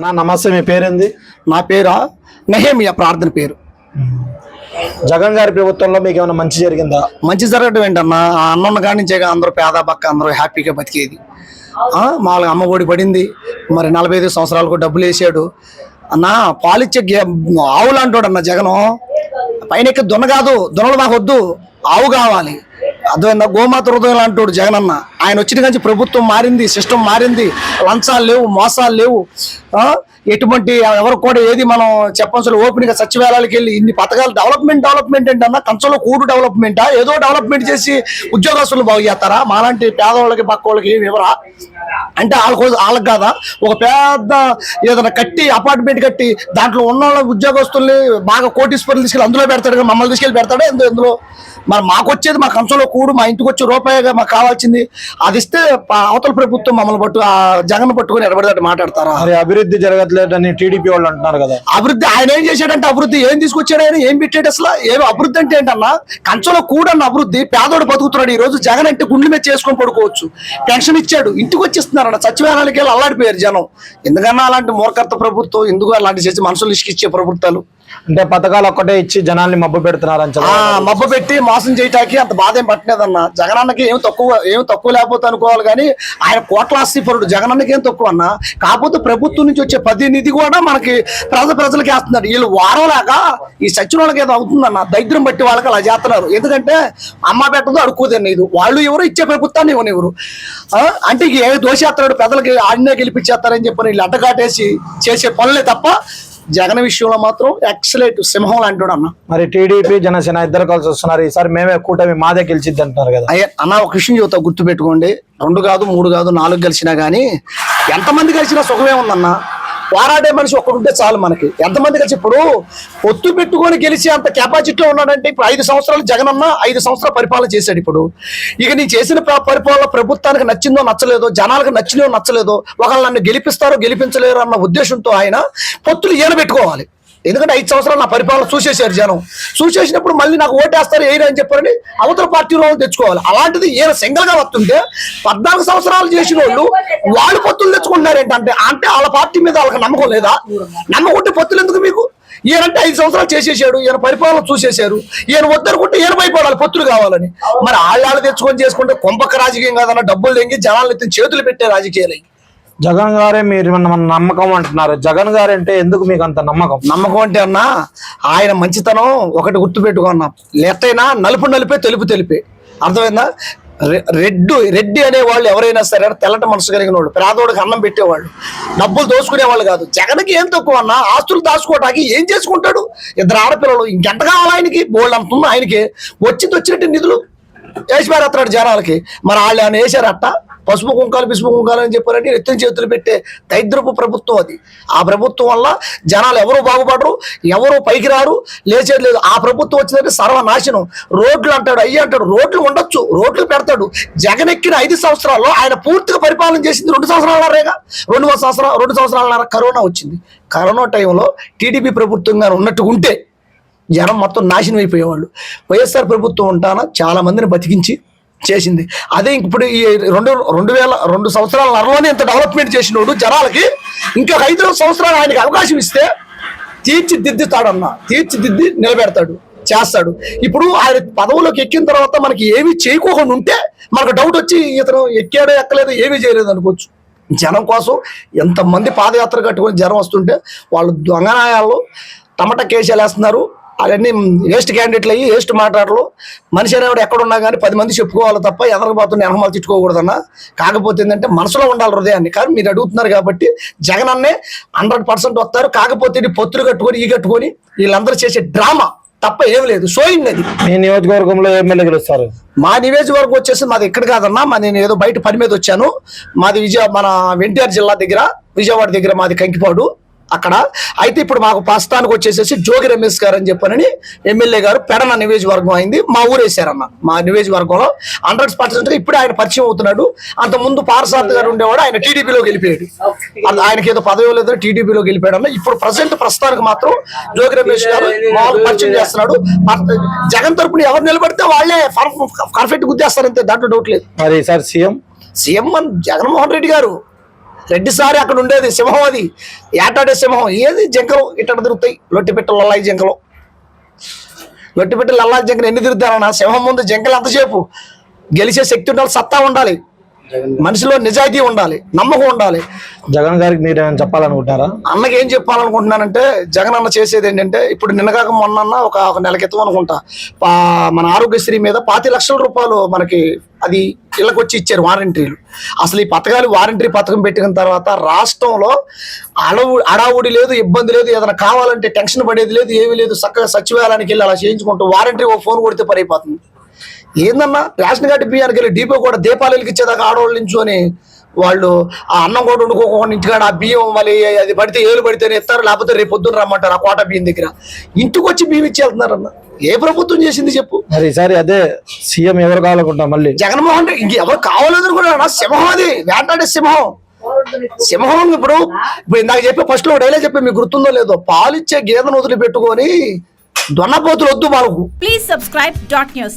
నా నమస్తే మీ పేరేంది? నా పేరు నెహేమియా ప్రార్థన పేరు. జగన్ గారి ప్రభుత్వంలో మీకు ఏమైనా మంచి జరిగిందా? మంచి జరగడం ఏంటన్నా ఆ అన్నం కానించే అందరూ పేద పక్క అందరూ హ్యాపీగా బతికేది. మామూలుగా అమ్మ ఒడి పడింది. మరి నలభై ఐదు సంవత్సరాలకు డబ్బులు వేసాడు. అన్న పాలిచ్చే ఆవులు అంటాడు అన్న జగను. పైన ఎక్కి దున్న కాదు దున్నలు నాకు వద్దు ఆవు కావాలి. అర్థమైందా? గోమాత హృదయం అంటాడు జగన్ అన్న ఆయన వచ్చిన కానీ ప్రభుత్వం మారింది సిస్టమ్ మారింది లంచాలు లేవు మోసాలు లేవు. ఎటువంటి ఎవరు కూడా ఏది మనం చెప్పాల్సిన ఓపెన్గా సచివాలయాలకు వెళ్ళి ఇన్ని పథకాలు డెవలప్మెంట్ డెవలప్మెంట్ ఏంటన్నా కంచంలో కూడు డెవలప్మెంటా? ఏదో డెవలప్మెంట్ చేసి ఉద్యోగస్తులు బాగు చేస్తారా? మాలాంటి పేదవాళ్ళకి పక్కవాళ్ళకి ఏమి ఇవ్వరా? అంటే వాళ్ళ కోసం వాళ్ళకి కాదా? ఒక పెద్ద ఏదైనా కట్టి అపార్ట్మెంట్ కట్టి దాంట్లో ఉన్న వాళ్ళ ఉద్యోగస్తుల్ని బాగా కోటీశ్వరులు తీసుకెళ్ళి అందులో పెడతాడు మమ్మల్ని తీసుకెళ్ళి పెడతాడా? ఎందుకు ఎందులో మరి మాకు వచ్చేది మా కంచంలో కూడు మా ఇంటికి వచ్చే రూపాయిగా మాకు కావాల్సింది. అది ఇస్తే అవతల ప్రభుత్వం మమ్మల్ని పట్టు ఆ జగన్ పట్టుకొని ఎడబడినట్టు మాట్లాడతారా? మరి అభివృద్ధి జరగట్లేదని టీడీపీ వాళ్ళు అంటున్నారు కదా. అభివృద్ధి ఆయన ఏం చేశాడంటే అభివృద్ధి ఏం తీసుకొచ్చాడు ఆయన ఏం పెట్టాడు అసలు? ఏం అభివృద్ధి అంటే ఏంటన్నా కంచంలో కూడన్న అభివృద్ధి పేదోడు బతుకుతున్నాడు ఈ రోజు జగన్ అంటే గుండె మీద చేసుకొని పడుకోవచ్చు. పెన్షన్ ఇచ్చాడు ఇంటికి వచ్చేస్తున్నారన్న సచివాలయానికి వెళ్ళి అల్లాడిపోయారు జనం. ఎందుకన్నా అలాంటి మూర్ఖత్వ ప్రభుత్వం ఎందుకు అలాంటి చేసి మనుషులు ఇసుకిచ్చే ప్రభుత్వాలు? అంటే పథకాలు ఒక్కటే ఇచ్చి జనాల్ని మబ్బు పెడుతున్నారు అని మబ్బు పెట్టి మోసం చేయటానికి అంత బాధ ఏం పట్టలేదన్న. జగనన్నకి ఏం తక్కువ ఏం తక్కువ లేకపోతే అనుకోవాలి కానీ ఆయన కోట్ల ఆస్తిపరుడు జగనన్నకి ఏం తక్కువ అన్న. కాకపోతే ప్రభుత్వం నుంచి వచ్చే పది నిధి కూడా మనకి ప్రజ ప్రజలకి వేస్తున్నారు. వీళ్ళు వారంలాగా ఈ సచిన వాళ్ళకి ఏదో అవుతుందన్న. దరిద్రం బట్టి వాళ్ళకి అలా చేస్తున్నారు. ఎందుకంటే అమ్మ పెట్టదు అడుక్కోదని ఇది వాళ్ళు ఎవరు ఇచ్చే ప్రభుత్వాన్ని ఇవ్వని ఎవరు ఆ, అంటే ఏ దోషేస్తాడు ప్రజలకి ఆడినే గెలిపించేస్తారని చెప్పి వీళ్ళు అడ్డగాటేసి చేసే పనులే తప్ప జగన్ విషయంలో మాత్రం ఎక్సలెంట్ సింహం లాంటి అన్న. మరి టీడీపీ జనసేన ఇద్దరు కలిసి వస్తున్నారు. ఈసారి మేమే కూటమి మాదే గెలిచిద్ది అంటున్నారు కదా. అయ్యా అన్న ఒక విషయం చెబుతా గుర్తు పెట్టుకోండి రెండు కాదు మూడు కాదు నాలుగు కలిసినా కానీ ఎంతమంది కలిసినా సుఖమే ఉందన్న. పోరాడే మనిషి ఒక్కడుంటే చాలు మనకి. ఎంతమంది కలిసి ఇప్పుడు పొత్తు పెట్టుకొని గెలిచి అంత కెపాసిటీలో ఉన్నాడంటే ఇప్పుడు ఐదు సంవత్సరాలు జగనన్న ఐదు సంవత్సరాలు పరిపాలన చేశాడు ఇప్పుడు. ఇక నీ చేసిన పరిపాలన ప్రభుత్వానికి నచ్చిందో నచ్చలేదో జనాలకు నచ్చినో నచ్చలేదో ఒకళ్ళు నన్ను గెలిపిస్తారో గెలిపించలేరు అన్న ఉద్దేశంతో ఆయన పొత్తులు ఈయన పెట్టుకోవాలి. ఎందుకంటే ఐదు సంవత్సరాలు నా పరిపాలన చూసేసారు జనం. చూసేసినప్పుడు మళ్ళీ నాకు ఓటేస్తారు ఏరా అని చెప్పారని అవతల పార్టీలో తెచ్చుకోవాలి. అలాంటిది ఈయన సింగిల్గా వస్తుంటే పద్నాలుగు సంవత్సరాలు చేసిన వాళ్ళు వాళ్ళు పొత్తులు తెచ్చుకుంటున్నారు ఏంటంటే అంటే వాళ్ళ పార్టీ మీద వాళ్ళకి నమ్మకం లేదా? నమ్మకుంటే పొత్తులు ఎందుకు మీకు? ఈయనంటే ఐదు సంవత్సరాలు చేసేసాడు ఈయన పరిపాలన చూసేశారు ఈయన వద్దనుకుంటే ఈయన భయపడాలి పొత్తులు కావాలని. మరి ఆళ్ళాళ్ళు తెచ్చుకొని చేసుకుంటే కొంపక రాజకీయం కాదన్న డబ్బులు తెంగి జనాలు ఎత్తిన చేతులు పెట్టే రాజకీయాలు జగన్ గారే మీరు మన నమ్మకం అంటున్నారు? జగన్ గారు అంటే ఎందుకు మీకు అంత నమ్మకం? నమ్మకం అంటే అన్నా ఆయన మంచితనం ఒకటి గుర్తుపెట్టుకున్నా లెట్టైనా నలుపు నలిపే తెలుపు తెలిపే. అర్థమైందా? రె- రెడ్డు రెడ్డి అనే వాళ్ళు ఎవరైనా సరే తెల్లట మనసు కలిగిన వాళ్ళు పేదోడికి అన్నం పెట్టేవాళ్ళు డబ్బులు దోసుకునేవాళ్ళు కాదు. జగన్కి ఏం తక్కువ అన్నా? ఆస్తులు దాచుకోవడానికి ఏం చేసుకుంటాడు? ఇద్దరు ఆడపిల్లలు ఇంకెంత కావాలి ఆయనకి? బోల్డ్ అంత ఆయనకి. వచ్చింది వచ్చినట్టు నిధులు వేసి పారేస్తున్నాడు జనాలకి. మరి వాళ్ళు ఆయన వేసారట పసుపు కుంకాలు పిసుపు కుంకాలు అని చెప్పారంటే ఎత్తున చేతులు పెట్టే దైద్రపు ప్రభుత్వం అది. ఆ ప్రభుత్వం వల్ల జనాలు ఎవరు బాగుపడరు ఎవరు పైకి రారు లేచేది లేదు. ఆ ప్రభుత్వం వచ్చిందంటే సర్వనాశనం. రోడ్లు అంటాడు అయ్యి అంటాడు రోడ్లు ఉండొచ్చు రోడ్లు పెడతాడు. జగన్ ఎక్కిన ఐదు సంవత్సరాల్లో ఆయన పూర్తిగా పరిపాలన చేసింది రెండు సంవత్సరాలరేగా రెండు సంవత్సరాలు రెండు సంవత్సరాలన్నర కరోనా వచ్చింది. కరోనా టైంలో టీడీపీ ప్రభుత్వంగా ఉన్నట్టు ఉంటే జనం మొత్తం నాశనం అయిపోయేవాళ్ళు. వైఎస్ఆర్ ప్రభుత్వం ఉంటానా? చాలా మందిని బతికించి చేసింది. అదే ఇంక ఇప్పుడు ఈ రెండు రెండు వేల రెండు సంవత్సరాల నరలోనే ఇంత డెవలప్మెంట్ చేసినోడు జనాలకి ఇంకా ఐదు సంవత్సరాలు ఆయనకి అవకాశం ఇస్తే తీర్చిదిద్దుతాడన్న తీర్చిదిద్ది నిలబెడతాడు చేస్తాడు. ఇప్పుడు ఆయన పదవులోకి ఎక్కిన తర్వాత మనకి ఏమీ చేయకోకుండా ఉంటే మనకు డౌట్ వచ్చి ఇతను ఎక్కాడో ఎక్కలేదో ఏమీ చేయలేదు అనుకోవచ్చు. జనం కోసం ఎంతమంది పాదయాత్ర కట్టుకొని జనం వస్తుంటే వాళ్ళు దొంగనాయాలు టమాటా కేసులు వేస్తున్నారు అవన్నీ వేస్ట్ క్యాండిడేట్లు అయ్యి వేస్ట్ మాట్లాడలు మనిషి అనేవాడు ఎక్కడున్నా కానీ పది మంది చెప్పుకోవాలి తప్ప ఎదరికి పోతున్న ఎనమాలు తిట్టుకోకూడదన్న. కాకపోతే ఏంటంటే మనసులో ఉండాలి హృదయాన్ని. కానీ మీరు అడుగుతున్నారు కాబట్టి జగన్ అన్నే హండ్రెడ్ పర్సెంట్ వస్తారు. కాకపోతే పొత్తులు కట్టుకొని ఈ కట్టుకొని వీళ్ళందరూ చేసే డ్రామా తప్ప ఏం లేదు. షోయింగ్ అది. మీ నియోజకవర్గంలో ఎమ్మెల్యే గెలుస్తారు. మా నియోజకవర్గం వచ్చేసి మాది ఇక్కడ కాదన్నా మా నేను ఏదో బయట పని మీద వచ్చాను. మాది విజయ మన ఎన్టీఆర్ జిల్లా దగ్గర విజయవాడ దగ్గర మాది కంకిపాడు. అక్కడ. అయితే ఇప్పుడు మాకు ప్రస్తుతానికి వచ్చేసేసి జోగి రమేష్ గారు అని చెప్పనని ఎమ్మెల్యే గారు పెడన నియోజకవర్గం అయింది. మా ఊరు వేసారన్న మా నియోజకవర్గంలో హండ్రెడ్ పర్సెంట్ ఇప్పుడే ఆయన పరిచయం అవుతున్నాడు. అంత ముందు పారసారథి గారు ఉండేవాడు ఆయన టీడీపీలో గెలిపాడు అది ఆయనకి ఏదో పదవి లేదో టీడీపీలో గెలిపాడు అన్న ఇప్పుడు ప్రజెంట్ ప్రస్తుతానికి మాత్రం జోగి రమేష్ గారు మామూలు పరిచయం చేస్తున్నాడు. జగన్ తరపున ఎవరు నిలబడితే వాళ్ళే పర్ఫెక్ట్ గుద్దేస్తారంతే. దాంట్లో డౌట్ లేదు. మరి ఈసారి సీఎం? సీఎం జగన్మోహన్ రెడ్డి గారు. రెడ్డిసారి అక్కడ ఉండేది సింహం అది. ఏటాడే సింహం. ఏది? జంకలు. ఇట్ట తిరుగుతాయి. లొట్టి లల్లాయి జంకలు. లొట్టి లల్లాయి జంకలు ఎన్ని తిరుగుతారన్నా సింహం ముందు జంకలు ఎంతసేపు గెలిచే శక్తి ఉండాలి. సత్తా ఉండాలి. మనిషిలో నిజాయితీ ఉండాలి నమ్మకం ఉండాలి. జగన్ గారికి మీరు ఏమైనా చెప్పాలనుకుంటారా అన్నకి ఏం చెప్పాలనుకుంటున్నానంటే జగన్ అన్న చేసేది ఏంటంటే ఇప్పుడు నిన్నగాక మొన్న ఒక ఒక నెల క్రితం అనుకుంటా మన ఆరోగ్యశ్రీ మీద పాతి లక్షల రూపాయలు మనకి అది ఇళ్ళకి వచ్చి ఇచ్చారు వారంటీలు. అసలు ఈ పథకాలు వారంటీ పథకం పెట్టిన తర్వాత రాష్ట్రంలో అడవు అడావుడి లేదు ఇబ్బంది లేదు ఏదైనా కావాలంటే టెన్షన్ పడేది లేదు ఏమీ లేదు చక్కగా సచివాలయానికి వెళ్ళి అలా చేయించుకుంటూ వారంటీ ఒక ఫోన్ కొడితే పని ఏందన్నా రేషన్ కార్డు బియ్యానికి వెళ్ళి డీపో కూడా దీపాలు వెలిగించేదాకా ఆడవాళ్ళు నించుని వాళ్ళు ఆ అన్నం కూడా వండుకోకుండా ఇంటికాడ ఆ బియ్యం మళ్ళీ అది పడితే ఏలు పడితేనే ఇస్తారు లేకపోతే రేపు పొద్దున్న రమ్మంటారు ఆ కోట బియ్యం దగ్గర. ఇంటికి వచ్చి బియ్యం ఇచ్చి వెళ్తున్నారన్న ఏ ప్రభుత్వం చేసింది చెప్పు? మరి ఈసారి అదే సీఎం ఎవరు కావాలనుకుంటా మళ్ళీ? జగన్మోహన్ రెడ్డి ఇంక ఎవరు కావాలనుకున్నా సింహం అది. వేటాడే సింహం. సింహం ఇప్పుడు ఇప్పుడు ఇందాక చెప్పి ఫస్ట్లో డైలే చెప్పి మీకు గుర్తుందో లేదో పాలిచ్చే గేదెను వదిలిపెట్టుకొని దొన్నపోతులు వద్దు మనకు Please subscribe dot news.